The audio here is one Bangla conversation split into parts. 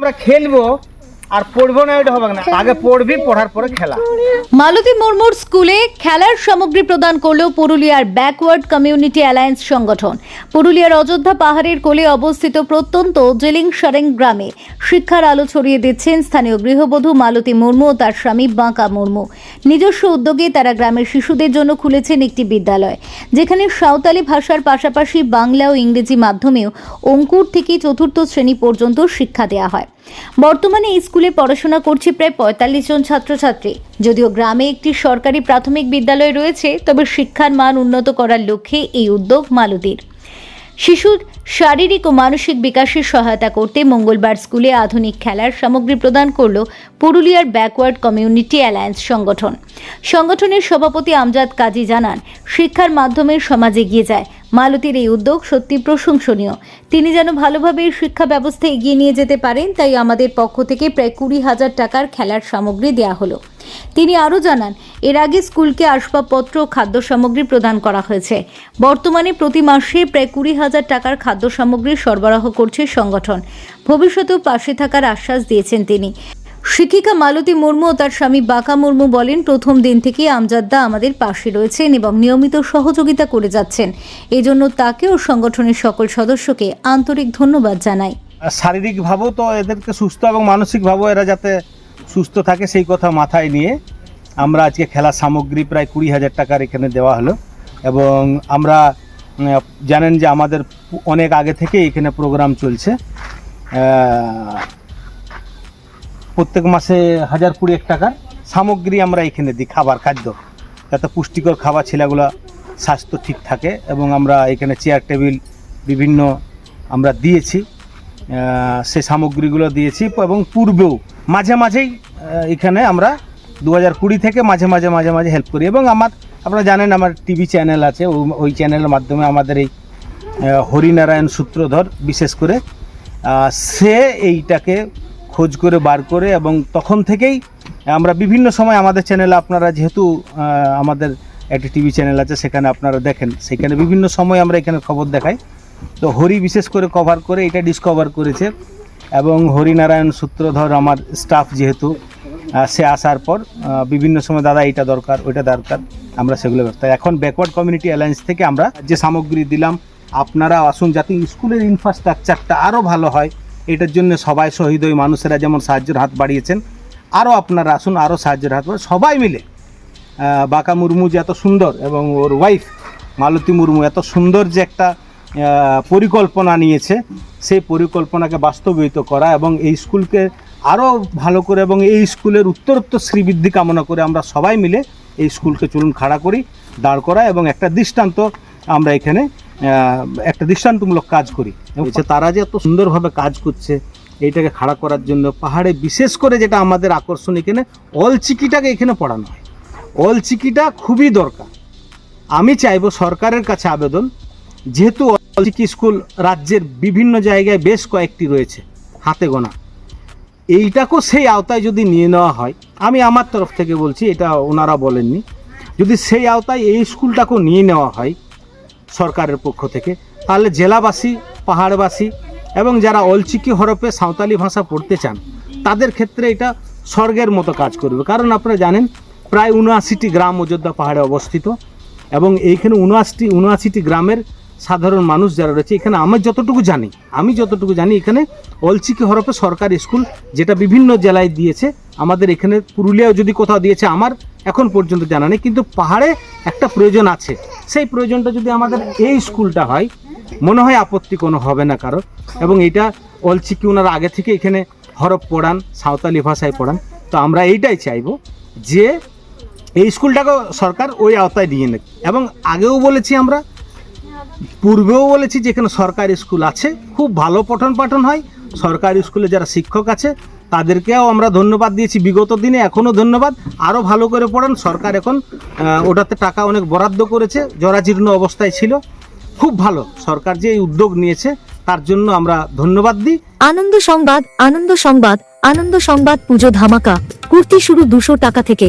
আমরা খেলব আর পড়ব না, এটা হবে না। আগে পড়বি, পড়ার পরে খেলা। মালতী মুর্মুর স্কুলে খেলার সামগ্রী প্রদান করল পুরুলিয়ার ব্যাকওয়ার্ড কমিউনিটি অ্যালায়েন্স সংগঠন। পুরুলিয়ার অযোধ্যা পাহাড়ের কোলে অবস্থিত প্রত্যন্ত জেলিং সারেং গ্রামে শিক্ষার আলো ছড়িয়ে দিচ্ছেন স্থানীয় গৃহবধূ মালতী মুর্মু ও তার স্বামী বাঁকা মুর্মু। নিজস্ব উদ্যোগে তারা গ্রামের শিশুদের জন্য খুলেছেন একটি বিদ্যালয়, যেখানে সাঁওতালি ভাষার পাশাপাশি বাংলা ও ইংরেজি মাধ্যমেও অঙ্কুর থেকে চতুর্থ শ্রেণি পর্যন্ত শিক্ষা দেওয়া হয়। বর্তমানে স্কুলে পড়াশোনা করছে প্রায় পঁয়তাল্লিশ জন ছাত্রছাত্রী। যদিও গ্রামে একটি সরকারি প্রাথমিক বিদ্যালয় রয়েছে, তবে শিক্ষার মান উন্নত করার লক্ষ্যে এই উদ্যোগ মালতীর শিশুর শারীরিক ও মানসিক বিকাশের সহায়তা করতে মঙ্গলবার স্কুলে আধুনিক খেলার সামগ্রী প্রদান করল পুরুলিয়ার ব্যাকওয়ার্ড কমিউনিটি অ্যালায়েন্স সংগঠন। সংগঠনের সভাপতি আমজাদ কাজী জানান, শিক্ষার মাধ্যমে সমাজ এগিয়ে যায় মালতীর এই উদ্যোগ সত্যি প্রশংসনীয়। তিনি যেন ভালোভাবে শিক্ষা ব্যবস্থা এগিয়ে নিয়ে যেতে পারেন, তাই আমাদের পক্ষ থেকে প্রায় কুড়ি হাজার টাকার খেলার সামগ্রী দেওয়া হলো। তিনি আরও জানান, এর আগে স্কুলকে আসবাবপত্র ও খাদ্য সামগ্রী প্রদান করা হয়েছে। বর্তমানে প্রতি মাসে প্রায় কুড়ি হাজার টাকার খাদ্য সামগ্রী সরবরাহ করছে সংগঠন। ভবিষ্যতেও পাশে থাকার আশ্বাস দিয়েছেন তিনি। শিক্ষিকা মালতী মুর্মু ও তার স্বামী বাঁকা মুর্মু বলেন, প্রথম দিন থেকেই আমজাদদা আমাদের পাশে রয়েছেন এবং নিয়মিত সহযোগিতা করে যাচ্ছেন। এজন্য তাকে ও সংগঠনের সকল সদস্যকে আন্তরিক ধন্যবাদ জানাই। শারীরিকভাবেও তো এদেরকে সুস্থ এবং মানসিকভাবেও এরা যাতে সুস্থ থাকে সেই কথা মাথায় নিয়ে আমরা আজকে খেলার সামগ্রী প্রায় কুড়ি হাজার টাকার এখানে দেওয়া হলো। এবং আমরা জানেন যে আমাদের অনেক আগে থেকে এখানে প্রোগ্রাম চলছে। প্রত্যেক মাসে হাজার কুড়ি এক টাকার সামগ্রী আমরা এখানে দিই, খাবার, খাদ্য। যাতে পুষ্টিকর খাবার ছেলেগুলো স্বাস্থ্য ঠিক থাকে এবং আমরা এখানে চেয়ার টেবিল বিভিন্ন আমরা দিয়েছি সে সামগ্রীগুলো দিয়েছি এবং পূর্বেও মাঝে মাঝেই এখানে আমরা দু হাজার কুড়ি থেকে মাঝে মাঝে মাঝে মাঝে হেল্প করি এবং আমার, আপনারা জানেন আমার টিভি চ্যানেল আছে ওই চ্যানেলের মাধ্যমে আমাদের এই হরিনারায়ণ সূত্রধর বিশেষ করে সে এইটাকে খোঁজ করে বার করে এবং তখন থেকেই আমরা বিভিন্ন সময় আমাদের চ্যানেলে আপনারা যেহেতু আমাদের একটি টিভি চ্যানেল আছে, সেখানে আপনারা দেখেন। সেখানে বিভিন্ন সময় আমরা এখানে খবর দেখাই। তো হরি বিশেষ করে কভার করে এটা ডিসকভার করেছে এবং হরিনারায়ণ সূত্রধর আমার স্টাফ যেহেতু সে আসার পর বিভিন্ন সময়, দাদা এটা দরকার, ওইটা দরকার, আমরা সেগুলো ব্যবস্থা এখন ব্যাকওয়ার্ড কমিউনিটি অ্যালায়েন্স থেকে আমরা যে সামগ্রী দিলাম, আপনারা আসুন, যাতে স্কুলের ইনফ্রাস্ট্রাকচারটা আরও ভালো হয় এটার জন্য সবাই শহীদ ওই মানুষেরা যেমন সাহায্যের হাত বাড়িয়েছেন, আরও আপনারা আসুন, আরও সাহায্যের হাত। সবাই মিলে বাঁকা মুর্মু যে এত সুন্দর এবং ওর ওয়াইফ মালতী মুর্মু এত সুন্দর যে একটা পরিকল্পনা নিয়েছে, সেই পরিকল্পনাকে বাস্তবায়িত করা এবং এই স্কুলকে আরও ভালো করে এবং এই স্কুলের উত্তরোত্তর শ্রীবৃদ্ধি কামনা করে আমরা সবাই মিলে এই স্কুলকে চলুন খাড়া করি, দাঁড় করা এবং একটা দৃষ্টান্ত আমরা এখানে একটা দৃষ্টান্তমূলক কাজ করি। এবং তারা যে এত সুন্দরভাবে কাজ করছে, এইটাকে খাড়া করার জন্য পাহাড়ে বিশেষ করে যেটা আমাদের আকর্ষণ এখানে, অলচিকিটাকে এখানে পড়ানো হয়। অলচিকিটা খুবই দরকার। আমি চাইব সরকারের কাছে আবেদন, যেহেতু অলচিকি স্কুল রাজ্যের বিভিন্ন জায়গায় বেশ কয়েকটি রয়েছে, হাতে গোনা। এইটাকেও সেই আওতায় যদি নিয়ে নেওয়া হয়, আমি আমার তরফ থেকে বলছি, এটা ওনারা বলেননি, যদি সেই আওতায় এই স্কুলটাকেও নিয়ে নেওয়া হয় সরকারের পক্ষ থেকে। তাহলে জেলাবাসী, পাহাড়বাসী এবং যারা অলচিকি হরপে সাঁওতালি ভাষা পড়তে চান, তাদের ক্ষেত্রে এটা স্বর্গের মতো কাজ করবে। কারণ আপনারা জানেন, প্রায় উনআশিটি গ্রাম অযোধ্যা পাহাড়ে অবস্থিত এবং এইখানে উনআশিটি উনআশিটি গ্রামের সাধারণ মানুষ যারা রয়েছে, এখানে আমার যতটুকু জানি, আমি যতটুকু জানি, এখানে অলচিকি হরপে সরকারি স্কুল, যেটা বিভিন্ন জেলায় দিয়েছে, আমাদের এখানে পুরুলিয়াও যদি কোথাও দিয়েছে, আমার এখন পর্যন্ত জানা নেই, কিন্তু পাহাড়ে একটা প্রয়োজন আছে। সেই প্রয়োজনটা যদি আমাদের এই স্কুলটা হয়, মনে হয় আপত্তি কোনো হবে না কারও, এবং এটা অলচিকি ওনারা আগে থেকে এখানে হরফ পড়ান, সাঁওতালি ভাষায় পড়ান। তো আমরা এইটাই চাইব যে এই স্কুলটাকেও সরকার ওই আওতায় নিয়ে নেবে এবং আগেও বলেছি আমরা পূর্বেও বলেছি যেখানে সরকারি স্কুল আছে, খুব ভালো পঠন পাঠন হয়। সরকারি স্কুলে যারা শিক্ষক আছে, তাদেরকেও আমরা ধন্যবাদ দিয়েছি। বিগত দিনে এখনও ধন্যবাদ। আরও ভালো করে পড়ান। সরকার এখন ওটাতে টাকা অনেক বরাদ্দ করেছে। জরাজীর্ণ অবস্থায় ছিল। খুব ভালো। সরকার যে এই উদ্যোগ নিয়েছে, তার জন্য আমরা ধন্যবাদ দিই। আনন্দ সংবাদ আনন্দ সংবাদ আনন্দ সংবাদ পুজো ধামাকা। কুর্তি শুরু দুশো টাকা থেকে।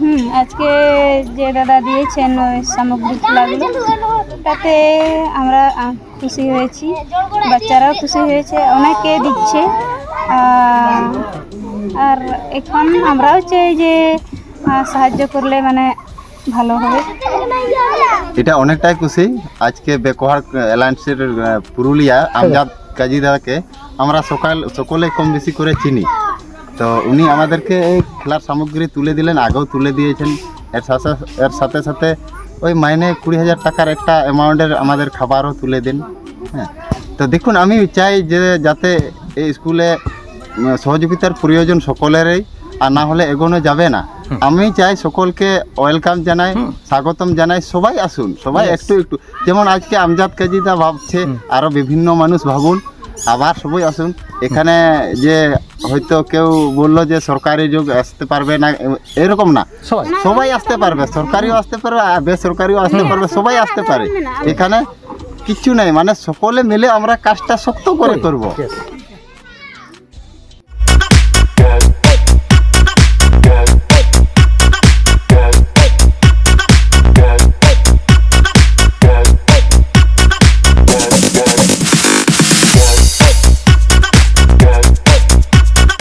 হুম, আজকে যে দাদা দিয়েছেন ওই সামগ্রীগুলো তাতে আমরা খুশি হয়েছি। বাচ্চারাও খুশি হয়েছে, অনেকে দিচ্ছে। আর এখন আমরাও চাই যে সাহায্য করলে মানে ভালো হবে। এটা অনেকটাই খুশি। আজকে বেকোহার অ্যালায়েন্সের পুরুলিয়া আমজাদ কাজী দাদাকে আমরা সকাল, সকলে কম বেশি করে চিনি। তো উনি আমাদেরকে এই খেলার সামগ্রী তুলে দিলেন আগেও তুলে দিয়েছেন। এর সাথে এর সাথে সাথে ওই মাইনে কুড়ি হাজার টাকার একটা অ্যামাউন্টের আমাদের খাবারও তুলে দিন হ্যাঁ। তো দেখুন আমি চাই যে যাতে এই স্কুলে সহযোগিতার প্রয়োজন সকলেরই আর না হলে এগোনো যাবে না। আমি চাই সকলকে ওয়েলকাম জানাই স্বাগতম জানাই সবাই আসুন সবাই একটু একটু। যেমন আজকে আমজাদ কাজীদা ভাবছে আরও বিভিন্ন মানুষ ভাবুন আবার সবাই আসুন। এখানে যে হয়তো কেউ বলল যে সরকারি যুগ আসতে পারবে না এরকম না। সবাই। আসতে পারবে সরকারিও আসতে পারবে আর বেসরকারিও আসতে পারবে সবাই আসতে পারে। এখানে কিছু নাই মানে সকলে মিলে আমরা কাজটা শক্ত করে করব.